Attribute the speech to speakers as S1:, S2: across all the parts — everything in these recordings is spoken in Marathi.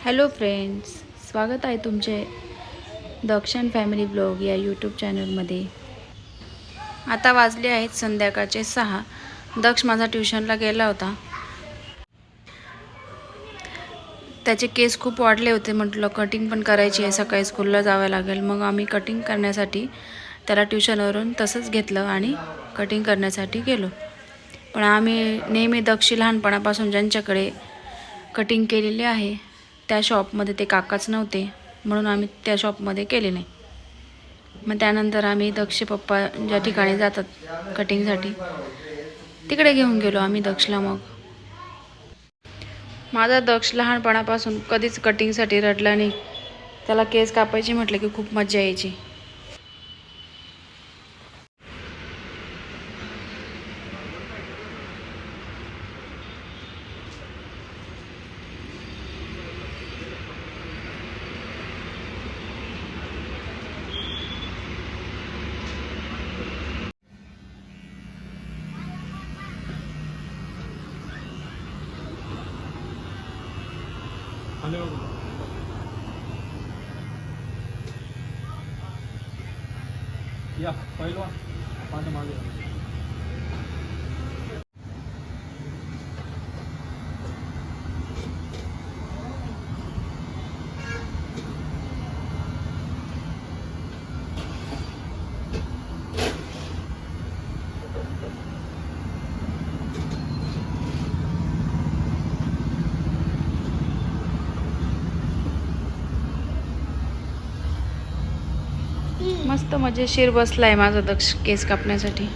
S1: हॅलो फ्रेंड्स स्वागत आहे तुमचे दक्षिण फॅमिली ब्लॉग या यूट्यूब चॅनलमध्ये आता वाजले आहेत संध्याकाळचे सहा. दक्ष माझा ट्युशनला गेला होता. त्याचे केस खूप वाढले होते. म्हटलं कटिंग पण करायची आहे. सकाळी स्कूलला जावं लागेल. मग आम्ही कटिंग करण्यासाठी त्याला ट्युशनवरून तसंच घेतलं आणि कटिंग करण्यासाठी गेलो. पण आम्ही नेहमी दक्षी लहानपणापासून ज्यांच्याकडे कटिंग केलेली आहे त्या शॉपमध्ये ते काकाच नव्हते. म्हणून आम्ही त्या शॉपमध्ये केले नाही. मग त्यानंतर आम्ही दक्ष पप्पा ज्या ठिकाणी जातात कटिंगसाठी तिकडे घेऊन गेलो आम्ही दक्षला मग. माझा दक्ष लहानपणापासून कधीच कटिंगसाठी रडला नाही. त्याला केस कापायची म्हटलं की खूप मजा यायची.
S2: या पहिलं. पाणी मागे.
S1: मस्त मजेशीर बसला आहे माझा दक्ष केस कापण्यासाठी.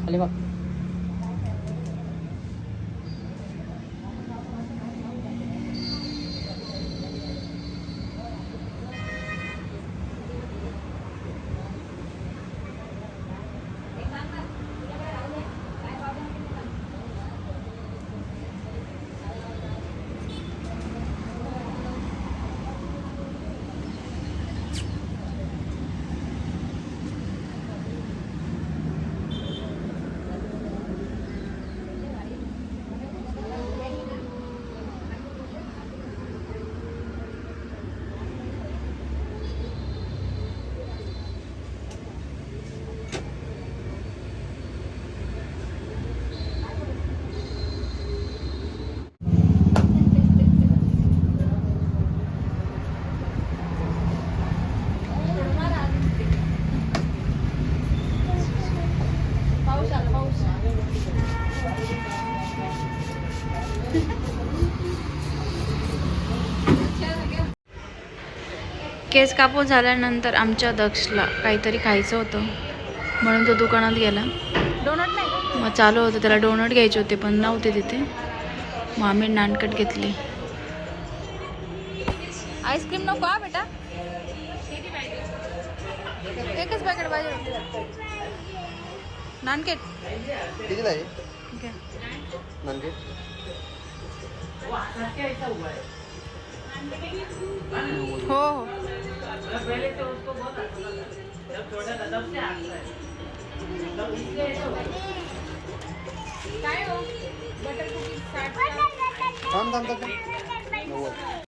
S2: खाली बघ.
S1: केस कापून झाल्यानंतर आमच्या दक्षला काहीतरी खायचं होतं. म्हणून तो दुकानात गेला.
S3: डोनट नाही
S1: मग चालू होतं. त्याला डोनट घ्यायचे होते पण नव्हते तिथे. मग आम्ही नानकट घेतली.
S3: आईस्क्रीम नको हा बेटा. एकच पॅकेट पाहिजे नानकेट
S4: कितीला आहे
S1: ठीक आहे
S4: म्हणजे
S1: हो। हो
S3: काय हो? बटर कुकीज साठ
S4: थांब थांब थांब नव्वद